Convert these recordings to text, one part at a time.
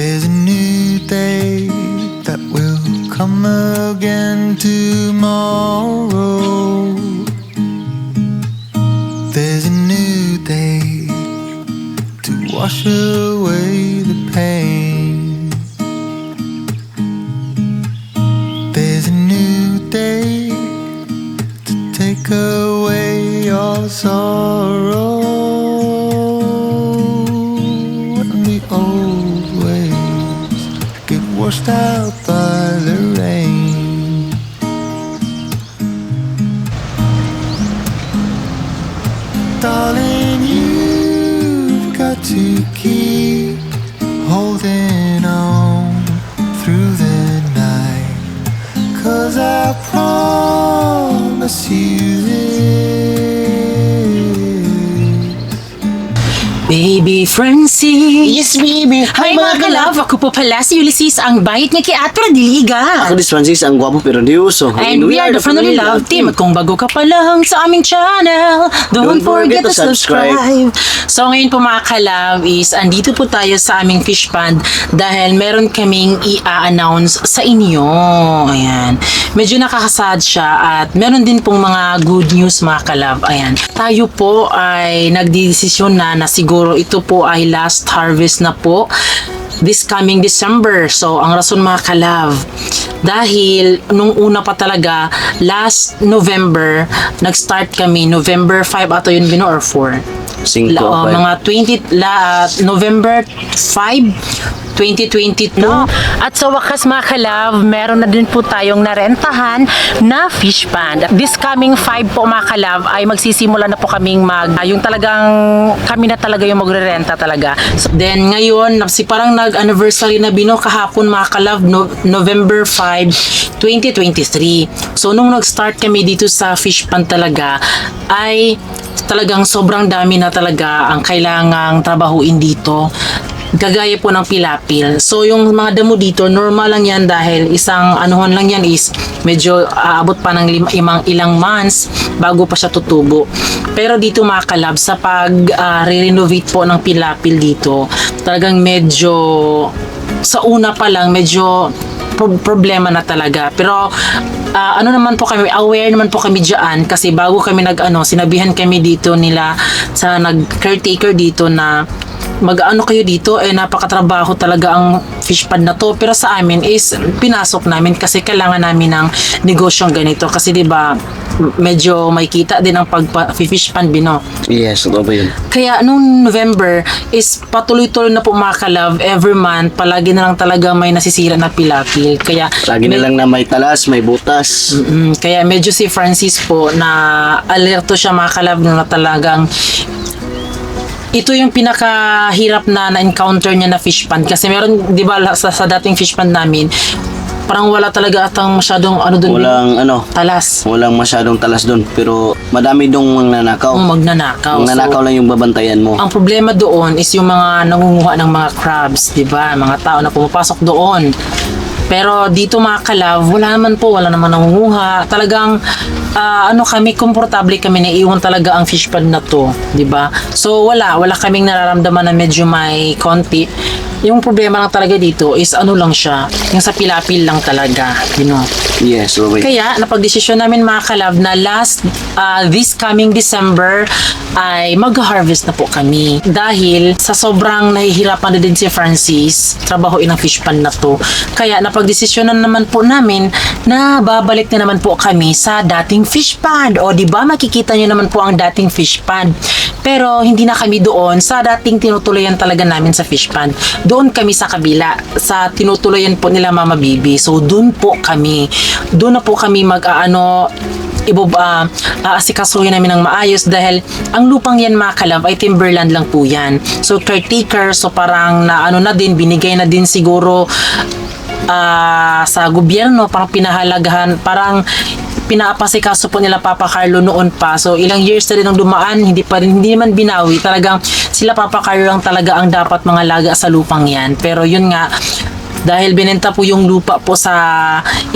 There's a new day that will come again tomorrow. There's a new day to wash away out by the rain. Darling, you've got to keep holding on through the night. Cause I promise you Baby Francie. Yes, baby. Hi mga kalove, ako po pala si Ulysses, ang bayit niya kay Atra Diliga. Ako dis Francis, ang gwapo pero di uso. And we are the Family Love Team. At kung bago ka pa lang sa aming channel, don't, forget, to subscribe. So ngayon po mga kalove is, andito po tayo sa aming fish pond dahil meron kaming i-announce sa inyo. Ayan. Medyo nakakasad siya at meron din pong mga good news mga kalove. Ayan. Tayo po ay nagdidesisyon na na siguro ito po ay last harvest na po this coming December. So, ang rason mga kalove, dahil nung una pa talaga, last November, nag-start kami, November 5 ato yun bino or 4? Cinco, La, five. mga 20, la, November 5, 2022. At sa wakas mga kalove, meron na din po tayong narentahan na fish pond. This coming 5 po mga kalove ay magsisimula na po kaming mag, ah, yung talagang kami na talaga yung magre-renta talaga. So, then ngayon, si parang nag-anniversary na bino kahapon mga kalove, no, November 5, 2023. So nung nag-start kami dito sa fish pond talaga, ay talagang sobrang dami na talaga ang kailangang trabahuin dito kagaya po ng pilapil. So yung mga damo dito, normal lang yan dahil isang anuhon lang yan is medyo aabot pa ng lim- imang ilang months bago pa siya tutubo. Pero dito mga kalab, sa pag ah, re-renovate po ng pilapil dito, talagang medyo sa una pa lang medyo pro- problema na talaga. Pero ah, ano naman po kami, aware naman po kami diyan kasi bago kami nag ano, sinabihan kami dito nila sa nag caretaker dito na mag-ano kayo dito eh napakatrabaho talaga ang fish pond na to. Pero sa amin is pinasok namin kasi kailangan namin ng negosyong ganito. Kasi 'di ba medyo may kita din ang pag fish pond bino Yes, totoo ba yun? kaya nung November is patuloy-tuloy na po mga ka-love every month. Palagi na lang talaga may nasisira na pilapil. Kaya Lagi na lang na may talas, may butas. Mm, kaya medyo si Francis po na alerto siya mga kalab na talagang ito yung pinakahirap na na-encounter niya na fish pond kasi meron 'di ba sa, sa dating fish pond namin parang wala talaga atang masyadong ano doon Walang ano, talas walang masyadong talas doon. Pero madami dong magnanakaw. ang magnanakaw. Ang nanakaw So, lang yung babantayan mo. ang problema doon is yung mga nangunguha ng mga crabs, 'di ba? Mga tao na pumapasok doon. Pero dito mga kalav, wala naman po, wala naman nangunguha. Talagang ah, ano kami, komportable kami na iwan talaga ang fish pond na to, 'di ba? So wala, wala kaming nararamdaman na medyo may konti. Yung problema lang talaga dito is ano lang siya, yung sa pilapil lang talaga, you know. Yes, yun? Kaya napagdesisyon namin mga kalab na last uh, this coming December ay mag-harvest na po kami. Dahil sa sobrang nahihirapan na din si Francis, trabahoin ang fish pond na to. Kaya napagdesisyon na naman po namin na babalik na naman po kami sa dating fish pond. O di ba makikita nyo naman po ang dating fish pond. Pero hindi na kami doon sa dating tinutuloyan talaga namin sa fish pond. Doon kami sa kabila, sa tinutuloyan po nila Mama Bibi. So doon po kami. Doon na po kami mag-aano ibob uh, aasikasuhin namin ng maayos dahil ang lupang yan mga kalab ay timberland lang po yan. So caretaker, so parang na ano na din, binigay na din siguro ah, sa gobyerno, parang pinahalagahan, parang pinaapasikaso po nila Papa Carlo noon pa. So ilang years na rin ang dumaan, hindi pa rin, hindi naman binawi. Talagang sila Papa Carlo lang talaga ang dapat mga laga sa lupang yan. Pero yun nga, dahil binenta po yung lupa po sa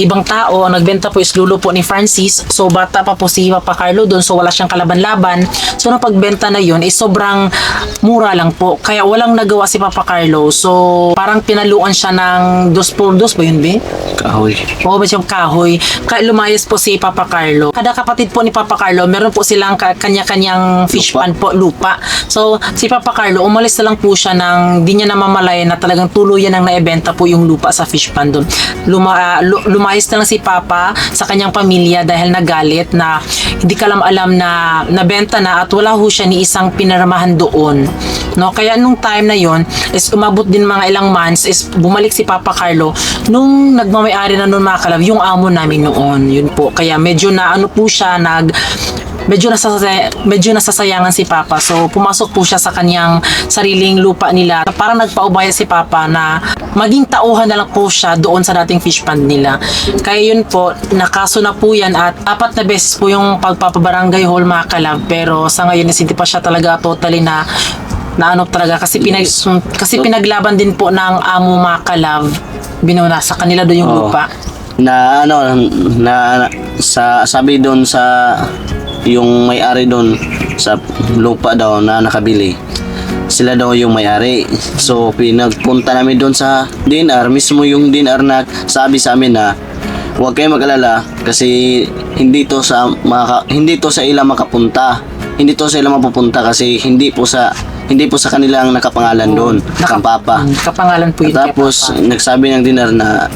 ibang tao. Ang nagbenta po is lulo po ni Francis. So bata pa po si Papa Carlo doon so wala siyang kalaban-laban. So nung pagbenta na yun is sobrang mura lang po. Kaya walang nagawa si Papa Carlo. So parang pinaluan siya ng dos por dos ba yun, be? Kahoy. Oo, ba siyang kahoy. Kaya lumayas po si Papa Carlo. Kada kapatid po ni Papa Carlo, meron po silang ka- kanya-kanyang fish Lupa. pan po, lupa. So, si Papa Carlo, umalis na lang po siya ng di niya namamalayan na talagang tuluyan ang naibenta po yung lupa sa fish pan doon. Luma, lu- lumayas na lang si Papa sa kanyang pamilya dahil nagalit na hindi kalam alam na nabenta na at wala ho siya ni isang pinaramahan doon. No, kaya nung time na yon is umabot din mga ilang months is bumalik si Papa Carlo nung nagmamayari na noon mga kalab, yung amo namin noon. Yun po. Kaya medyo na ano po siya nag medyo nasasaya, medyo nasasayangan si Papa. So, pumasok po siya sa kanyang sariling lupa nila. Parang nagpaubaya si Papa na maging tauhan na lang po siya doon sa dating fish pond nila. Kaya yun po, nakaso na po yan at apat na beses po yung pagpapabarangay hall mga kalab. Pero sa ngayon is hindi pa siya talaga totally na na ano talaga kasi pinag kasi pinaglaban din po ng amo mga kalab binuna sa kanila doon yung Oo. lupa na ano na sa sabi doon sa yung may-ari doon sa lupa daw na nakabili. Sila daw yung may-ari. So pinagpunta namin doon sa DNR mismo yung DNR na sabi sa amin na huwag kayo mag-alala kasi hindi to sa maka, hindi to sa ilang makapunta. Hindi to sa ilang mapupunta kasi hindi po sa hindi po sa kanilang nakapangalan doon Naka- kang papa. Mm, kapangalan po yun tapos nagsabi ng dinar na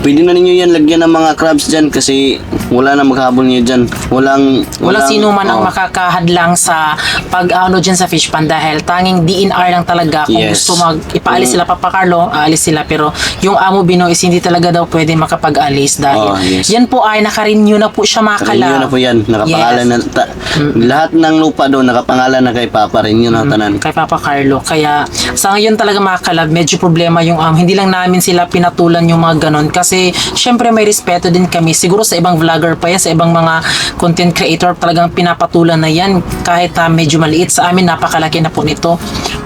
pwede na ninyo yan lagyan ng mga crabs dyan kasi wala na maghabol niyo dyan. Walang, Wala walang- sino man ang oh, makakahadlang sa pag-ano dyan sa fish pan dahil tanging DNR lang talaga kung Yes. gusto mag ipaalis Mm. sila Papa Carlo, aalis sila pero yung amo Bino is hindi talaga daw pwede makapag-alis dahil Oh, yes. yan po ay naka-renew na po siya Renew makala. na po yan. Nakapangalan Yes. na. ta- lahat ng lupa doon nakapangalan na kay Papa Renew na tanan. kay Papa Carlo. Kaya sa ngayon talaga mga kalab, medyo problema yung um, hindi lang namin sila pinatulan yung mga ganon. Kasi syempre may respeto din kami. Siguro sa ibang vlogger pa yan, sa ibang mga content creator talagang pinapatulan na yan. Kahit ah, medyo maliit sa amin, napakalaki na po nito.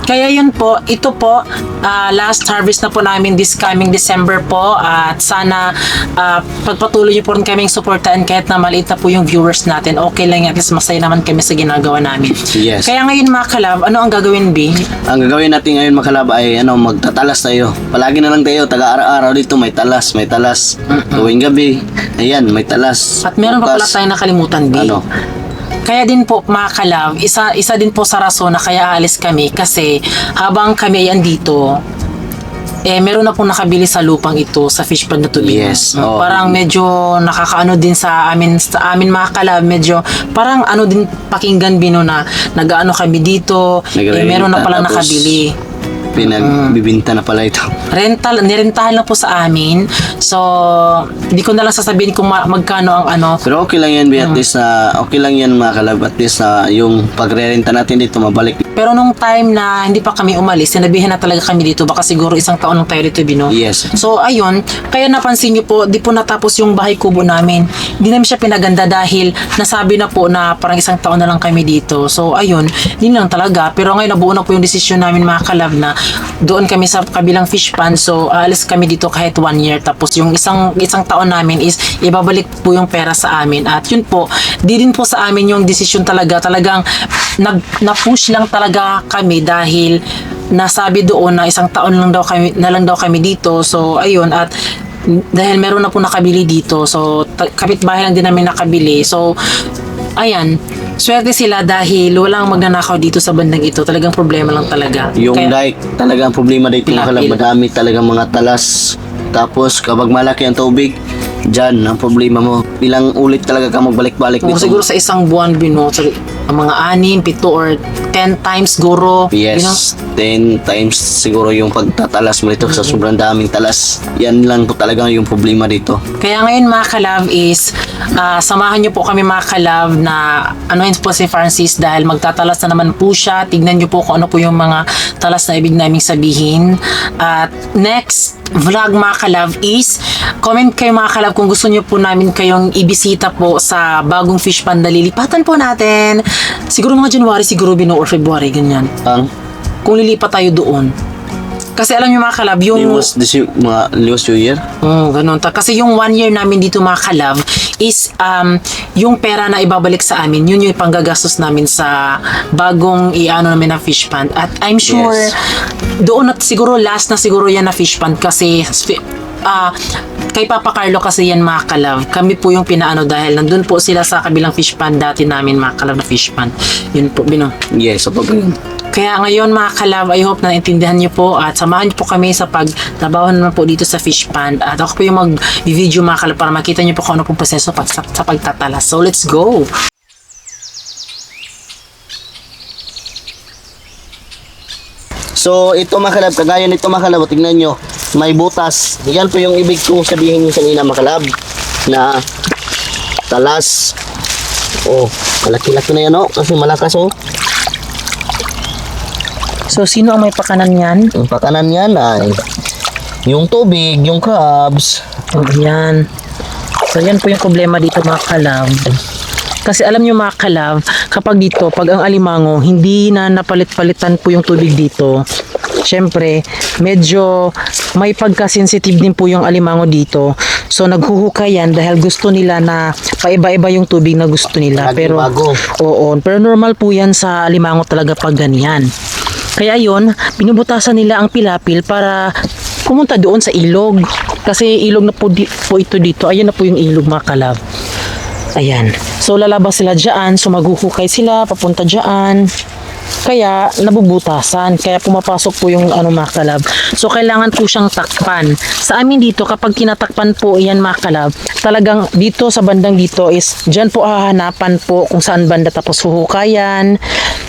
Kaya yun po, ito po, ah, last harvest na po namin this coming December po. At sana ah, pagpatuloy niyo po rin kaming supportan kahit na maliit na po yung viewers natin. Okay lang yan. At least masaya naman kami sa ginagawa namin. Yes. Kaya ngayon mga kalab, ano ang gagawin, B? Ang gagawin natin ngayon makalaba ay ano, magtatalas tayo. Palagi na lang tayo, taga-araw-araw dito may talas, may talas. Tuwing gabi, ayan, may talas. At meron pa pala tayong nakalimutan, B. Ano? Kaya din po, mga kalab, isa, isa din po sa rason na kaya alis kami kasi habang kami ay andito, eh, meron na pong nakabili sa lupang ito sa fish pond na tubig. Yes, oo. Parang medyo nakakaano din sa amin, sa amin mga kalab, medyo parang ano din pakinggan bino na nag-ano kami dito, eh, Nagrenta, meron na tapos- nakabili. Pinagbibinta na pala ito. rental, nirentahan lang po sa amin. So, hindi ko na lang sasabihin kung ma- magkano ang ano. Pero okay lang yan, Bi, at least na, okay lang yan mga kalab, at least na yung pagre-renta natin dito mabalik. Pero nung time na hindi pa kami umalis, sinabihan na talaga kami dito. Baka siguro isang taon lang tayo dito, Bino. Yes. So, ayun. Kaya napansin niyo po, di po natapos yung bahay kubo namin. Hindi namin siya pinaganda dahil nasabi na po na parang isang taon na lang kami dito. So, ayun. Yun lang talaga. Pero ngayon, nabuo na po yung desisyon namin mga kalab na doon kami sa kabilang fish pan. So, aalis kami dito kahit one year. Tapos, yung isang isang taon namin is ibabalik po yung pera sa amin. At yun po, di din po sa amin yung desisyon talaga. Talagang nag, na-push lang talaga kami dahil nasabi doon na isang taon lang daw kami na lang daw kami dito. So ayun at dahil meron na po nakabili dito. So kapitbahay lang din namin nakabili. So ayan, swerte sila dahil walang magnanakaw dito sa bandang ito. Talagang problema lang talaga. Yung Kaya- dike, talagang problema dito madami talagang mga talas. Tapos kapag malaki ang tubig, dyan ang problema mo. Ilang ulit talaga ka magbalik-balik dito. siguro sa isang buwan, bino, sorry, ang mga anim, pito, or ten times guro. Yes, You know? 10 times siguro yung pagtatalas mo dito sa Mm-hmm. sobrang daming talas. Yan lang po talaga yung problema dito. Kaya ngayon mga kalab is ah, samahan niyo po kami mga kalab na anuhin po si Francis dahil magtatalas na naman po siya. Tignan niyo po kung ano po yung mga talas na ibig naming sabihin. At next vlog mga kalab is comment kayo mga kalab kung gusto niyo po namin kayong ibisita po sa bagong fish pan na lilipatan po natin. Siguro mga January, siguro Bino or February, ganyan Ang kung lilipat tayo doon. Kasi alam niyo mga kalab, yung... Liwas, disi, mga liwas yung year. Oh, ganun. Ta- Kasi yung one year namin dito mga kalab is um, yung pera na ibabalik sa amin, yun yung panggagastos namin sa bagong iano namin na fish pond. At I'm sure Yes. doon at siguro last na siguro yan na fish pond kasi ah kay Papa Carlo kasi yan mga kalab. Kami po yung pinaano dahil nandun po sila sa kabilang fish pond dati namin mga kalab na fish pond. Yun po, bino. Yes, so pag Kaya ngayon mga kalab, I hope na naintindihan niyo po at samahan niyo po kami sa pagtrabaho naman po dito sa fish pond. At ako po yung mag-video mga kalab para makita niyo po kung ano pong proseso pag, sa, sa pagtatala. So let's go! So, ito makalab, kagaya nito makalab, tingnan nyo, may butas. Yan po yung ibig kong sabihin yung kanina makalab, na talas. Oh, malaki-laki na yan oh, kasi malakas oh. So sino ang may pakanan yan? Yung pakanan yan ay yung tubig, yung crabs. Oh, yan. So yan po yung problema dito mga kalab. Kasi alam nyo mga kalab, kapag dito, pag ang alimango, hindi na napalit-palitan po yung tubig dito, syempre, medyo may pagka-sensitive din po yung alimango dito. So naghuhukay yan dahil gusto nila na paiba-iba yung tubig na gusto nila. Pero, oo, pero normal po yan sa alimango talaga pag ganyan. Kaya yon binubutasan nila ang pilapil para pumunta doon sa ilog. Kasi ilog na po, di, po ito dito. Ayan na po yung ilog mga kalab. Ayan. So lalabas sila dyan. So maghuhukay sila papunta dyan. Kaya nabubutasan. Kaya pumapasok po yung ano mga kalab. So kailangan po siyang takpan. Sa amin dito kapag kinatakpan po yan mga kalab, talagang dito sa bandang dito is dyan po hahanapan po kung saan banda tapos huhukayan.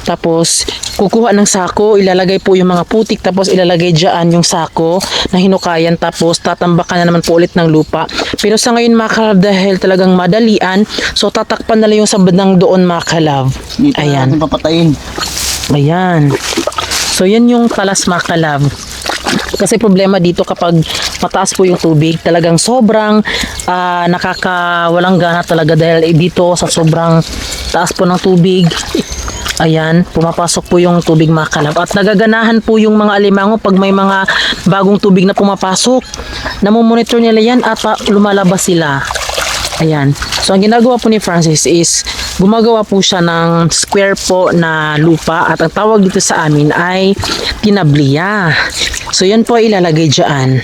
Tapos kukuha ng sako, ilalagay po yung mga putik tapos ilalagay dyan yung sako na hinukayan tapos tatambakan na naman po ulit ng lupa. Pero sa ngayon mga kalab dahil talagang madalian, so tatakpan na lang yung sa bandang doon mga kalab. Dito na Ayan. natin papatayin. Ayan. So, yan yung talas makalab. Kasi problema dito kapag mataas po yung tubig, talagang sobrang ah, nakakawalang gana talaga dahil eh, dito sa sobrang taas po ng tubig. Ayan, pumapasok po yung tubig makalab. At nagaganahan po yung mga alimango pag may mga bagong tubig na pumapasok. Namomonitor nila yan at ah, lumalabas sila. Ayan. So, ang ginagawa po ni Francis is gumagawa po siya ng square po na lupa at ang tawag dito sa amin ay tinabliya. So, yan po ay ilalagay dyan.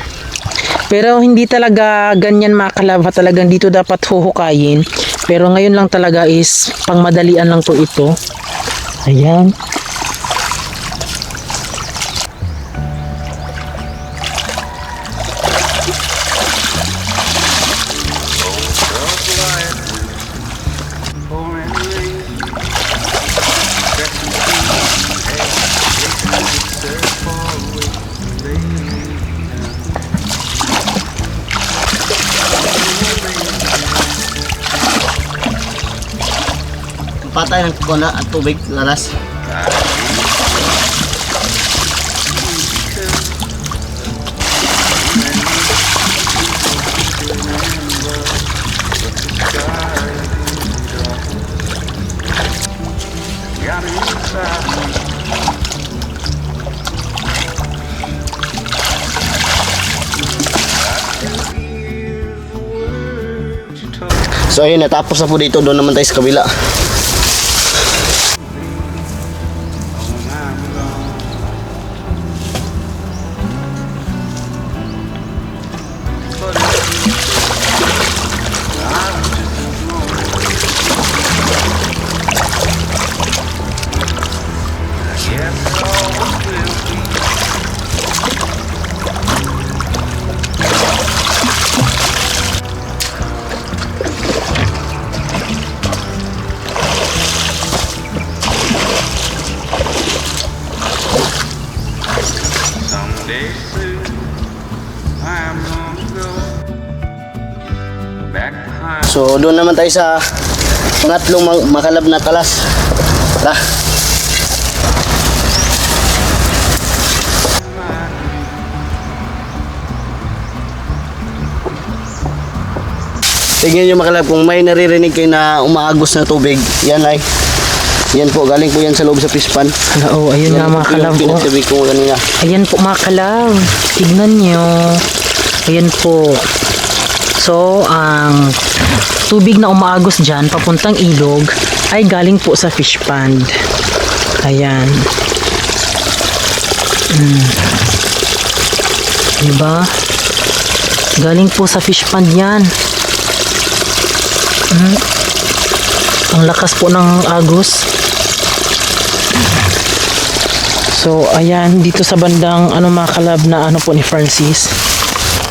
Pero hindi talaga ganyan makalaba talagang dito dapat huhukayin. Pero ngayon lang talaga is pangmadalian lang po ito. Ayan. Patay ng kuna at tubig, lalas. So ayun, natapos na po dito. Doon naman tayo sa kabila. So doon naman tayo sa pangatlong ma- makalab na talas. Tara. Tingnan nyo makalab kung may naririnig kayo na umaagos na tubig. Yan ay Yan po, galing po yan sa loob sa pispan. Oo, ayun nga mga kalab. oh. Pinagsabi ko kanina. Ayan po mga kalab. Tignan nyo. Ayan po. So, ang tubig na umaagos dyan, papuntang ilog, ay galing po sa fish pond. Ayan. Mm. Diba? Galing po sa fish pond yan. Mm. Ang lakas po ng agos. So, ayan, dito sa bandang ano mga kalab na ano po ni Francis.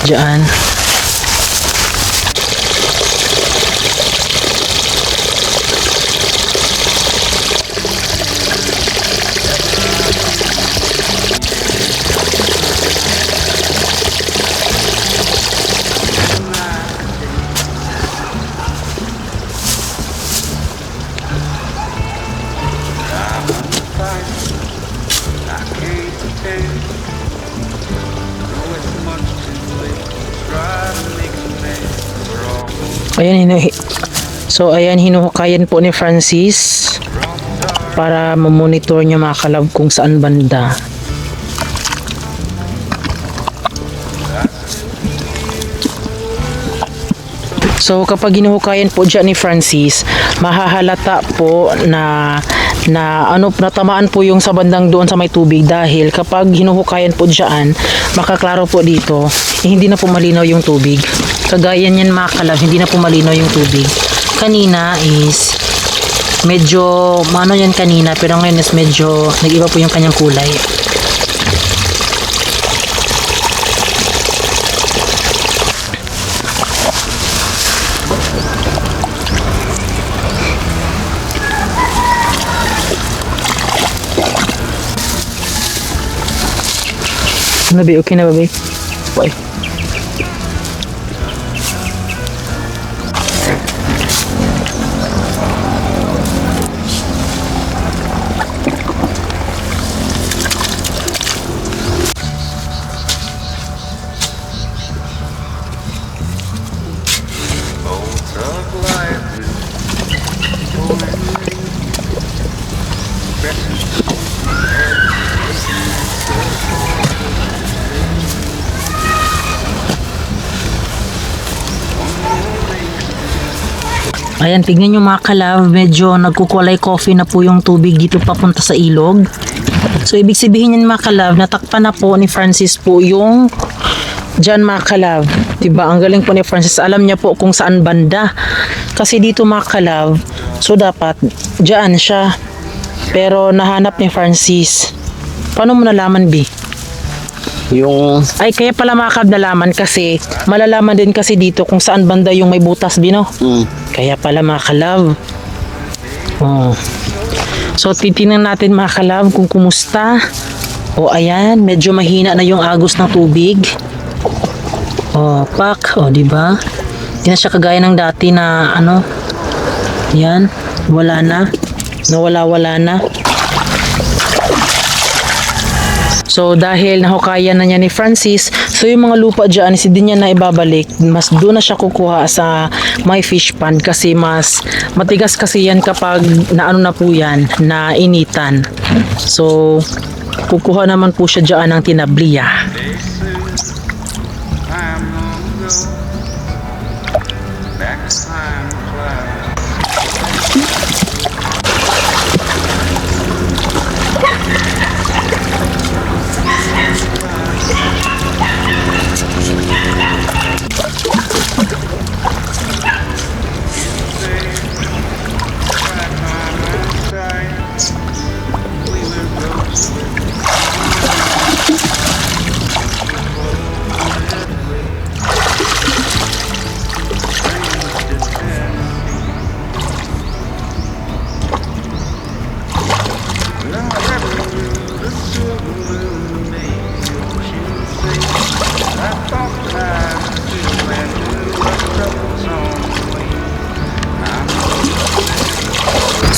Diyan. So, ayan, hinuhukayan po ni Francis para mamonitor niya mga kalab kung saan banda. So kapag hinuhukayan po dyan ni Francis, mahahalata po na na ano natamaan po yung sa bandang doon sa may tubig dahil kapag hinuhukayan po dyan, makaklaro po dito, eh, hindi na po malinaw yung tubig. Kagaya niyan mga kalab, hindi na po malinaw yung tubig. Kanina is medyo ano yan kanina pero ngayon is medyo nag-iba po yung kanyang kulay. Ano ba? Okay na ba, babe? Why? Ayan, tignan nyo mga kalab, medyo nagkukulay coffee na po yung tubig dito papunta sa ilog. So, ibig sabihin yan mga kalab, natakpan na po ni Francis po yung dyan mga kalab. Diba? Ang galing po ni Francis. Alam niya po kung saan banda. Kasi dito mga kalab, so dapat dyan siya. Pero nahanap ni Francis. Paano mo nalaman, B? Yung Ay, kaya pala mga kalab nalaman kasi malalaman din kasi dito kung saan banda yung may butas, Bino. mm, Kaya pala mga kalab. Oh. So titingnan natin mga kalab kung kumusta. O ayan, medyo mahina na yung agos ng tubig. Oh, pak, o di ba? Hindi na siya kagaya ng dati na ano. Yan, wala na. Nawala-wala na. So dahil nahukayan na niya ni Francis, so yung mga lupa dyan, is hindi niya na ibabalik. Mas doon na siya kukuha sa my fish pond kasi mas matigas kasi yan kapag naano na po yan, na initan. So kukuha naman po siya dyan ng tinabliya.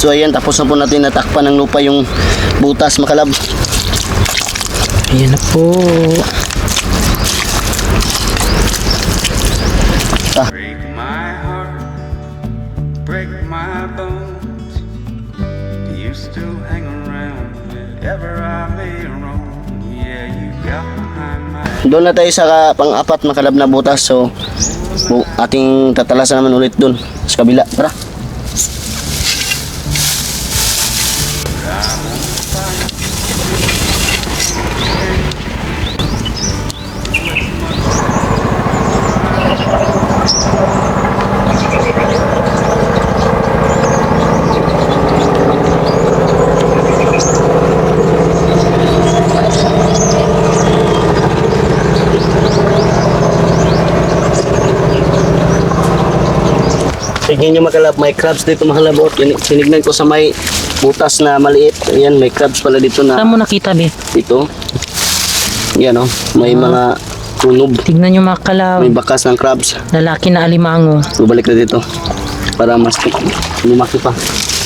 So ayan, tapos na po natin natakpan ng lupa yung butas makalab. Ayan na po. Ah. Break my heart, break my bones. You still hang around wherever I may roam. Yeah, you got behind my... Doon na tayo sa pang-apat makalab na butas. So, ating tatalasan naman ulit doon sa kabila. Tara. Tingnan nyo makalab, may crabs dito makalabot. Yan, sinignan ko sa may butas na maliit. Ayan, may crabs pala dito na Saan mo nakita, be? dito. Yan oh, may mga tunog. Tignan nyo mga kalab. May bakas ng crabs. Lalaki na alimango. Bubalik na dito. Para mas lumaki pa.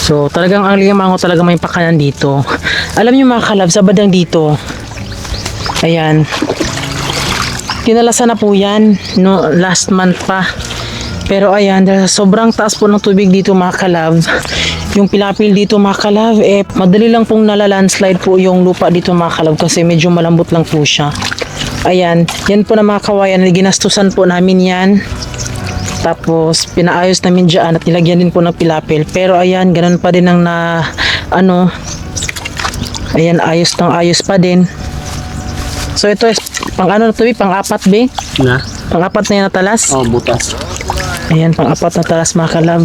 So, talagang ang limango talaga may pakanan dito. Alam niyo mga kalab, sa badang dito, ayan, kinalasan na po yan, no, last month pa. Pero ayan, dahil sobrang taas po ng tubig dito mga kalab, yung pilapil dito mga kalab, eh, madali lang pong nalalandslide po yung lupa dito mga kalab kasi medyo malambot lang po siya. Ayan, yan po na mga kawayan, ginastusan po namin yan. Tapos pinaayos namin dyan at nilagyan din po ng pilapil. Pero ayan, ganun pa din ang na ano. Ayan, ayos ng ayos pa din. So ito is pang ano na to, be? pang apat be? Na? Pang apat na yan na talas. Oh, butas. Ayan, pang apat na talas mga kalab.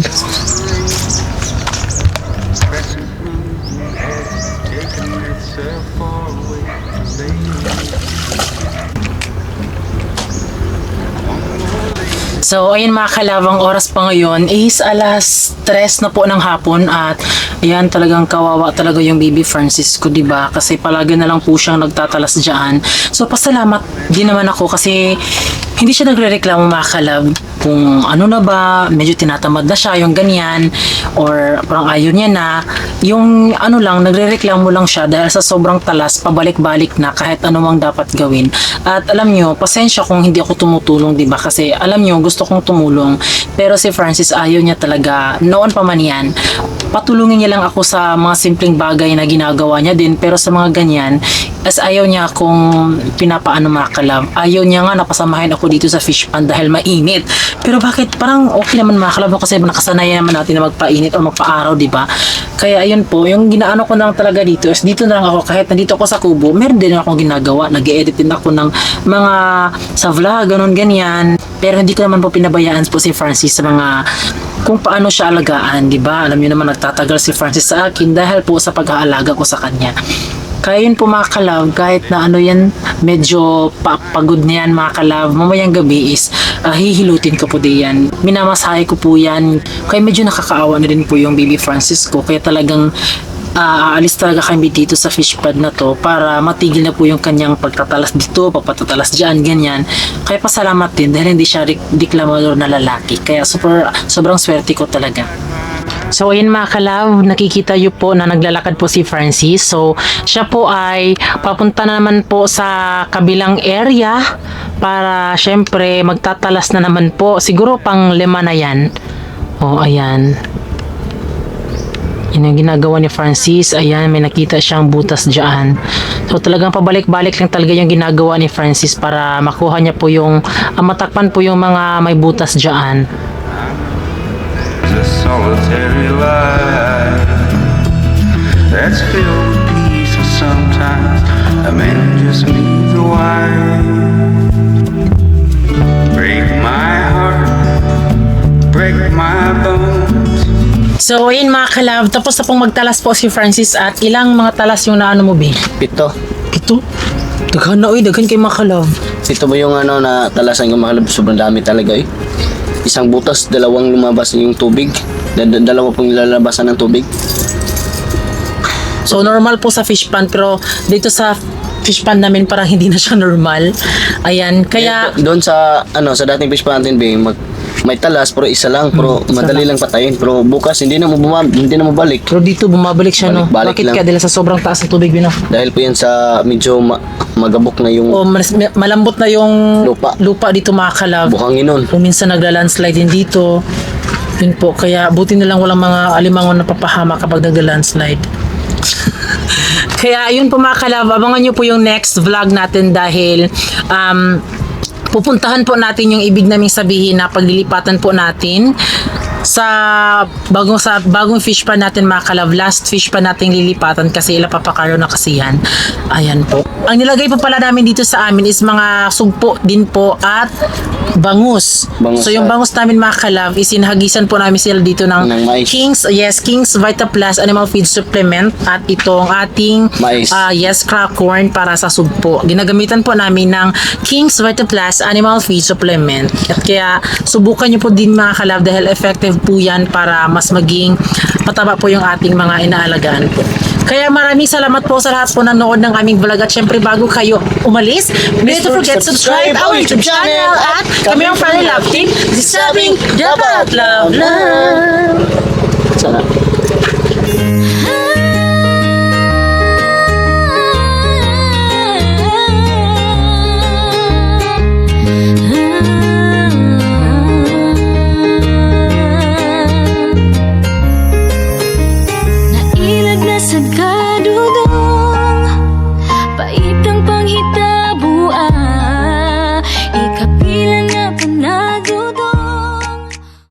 So, ayun mga kalabang oras pa ngayon is alas 3 na po ng hapon at ayan talagang kawawa talaga yung baby Francisco, di ba? Kasi palagi na lang po siyang nagtatalas diyan. So, pasalamat din naman ako kasi hindi siya nagre-reklamo mga kalab kung ano na ba, medyo tinatamad na siya, yung ganyan, or parang ayaw niya na, yung ano lang, nagre-reklamo lang siya dahil sa sobrang talas, pabalik-balik na kahit ano mang dapat gawin. At alam nyo, pasensya kung hindi ako tumutulong, di ba? Kasi alam nyo, gusto kong tumulong. Pero si Francis, ayaw niya talaga, noon pa man yan, patulungin niya lang ako sa mga simpleng bagay na ginagawa niya din. Pero sa mga ganyan, as ayaw niya kung pinapaano mga kalab. Ayaw niya nga napasamahin ako dito sa fish pond dahil mainit. Pero bakit parang okay naman no? kasi nakasanayan naman natin na magpainit o magpaaraw, di ba? Kaya ayun po, yung ginaano ko lang talaga dito is dito na lang ako kahit nandito ako sa kubo, meron din akong ginagawa. Nag-edit din ako ng mga sa vlog, ganun ganyan. Pero hindi ko naman po pinabayaan po si Francis sa mga kung paano siya alagaan, di ba? Alam niyo naman nagtatagal si Francis sa akin dahil po sa pag-aalaga ko sa kanya. Kaya yun po mga kalab, kahit na ano yan, medyo papagod na yan mga kalab, mamayang gabi is ah, hihilutin ko po din yan. Minamasahe ko po yan. Kaya medyo nakakaawa na din po yung baby Francisco. Kaya talagang ah, aalis talaga kami dito sa fish pad na to para matigil na po yung kanyang pagtatalas dito, pagpatatalas dyan, ganyan. Kaya pasalamat din dahil hindi siya deklamador na lalaki. Kaya super, sobrang swerte ko talaga. So ayun mga kalaw, nakikita nyo po na naglalakad po si Francis. So siya po ay papunta na naman po sa kabilang area para syempre magtatalas na naman po. Siguro pang lima na yan. O ayan. Yun yung ginagawa ni Francis. Ayan, may nakita siyang butas dyan. So talagang pabalik-balik lang talaga yung ginagawa ni Francis para makuha niya po yung, ah, matakpan po yung mga may butas dyan. Solitary life that's filled with peace, and sometimes a man just needs a wife. Break my heart, break my bones. So, ayun mga kalab, tapos na pong magtalas po si Francis at ilang mga talas yung naano mo, Be? Pito. Pito? Daghan na, uy, daghan kay mga kalab. Ito mo yung ano na talasan yung makalab. Sobrang dami talaga eh. Isang butas, dalawang lumabas yung tubig. Da- da- dalawa pong lalabasan ng tubig. So, normal po sa fish pond, pero dito sa fish pond namin parang hindi na siya normal. Ayan, kaya... doon sa ano sa dating fish pond natin, mag, may talas pero isa lang pero Hmm, madali lang patayin pero bukas hindi na mo buma, hindi na mabalik Pero dito bumabalik siya, no? Balik-balik Bakit lang. kaya? Dahil sa sobrang taas ng tubig, Bino? dahil po yan sa medyo ma- magabok na yung O mas, malambot na yung Lupa. lupa dito mga kalab. buhangin nun Kung minsan nagla-landslide din dito. Yun po, kaya buti na lang walang mga alimangon na papahama kapag nagla-landslide. Kaya ayun po mga kalab, abangan nyo po yung next vlog natin dahil um, pupuntahan po natin yung ibig naming sabihin na paglilipatan po natin sa bagong sa bagong fish pa natin mga kalab. Last fish pa natin lilipatan kasi ila papakaro na kasi yan. Ayan po. Ang nilagay po pala namin dito sa amin is mga sugpo din po at bangus, Bangus, so yung ah. bangus namin mga kalab is inhagisan po namin sila dito ng, Ng mais. King's yes King's Vita Plus Animal Feed Supplement at itong ating Mais. ah, yes crack corn para sa sugpo ginagamitan po namin ng King's Vita Plus Animal Feed Supplement at kaya subukan nyo po din mga kalab dahil effective po yan para mas maging pataba po yung ating mga inaalagaan po kaya maraming salamat po sa lahat po nanood ng aming vlog. At syempre bago kayo umalis please don't forget to subscribe our YouTube channel at kami ang Family Love Team Disabing Dapat Love. Love. Sana.